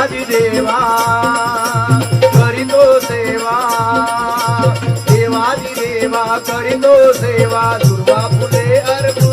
મારી દેવા કરી દો સેવા દેવાજી દેવા કરી દો સેવા દુર્વા ફૂલે અર્પણ.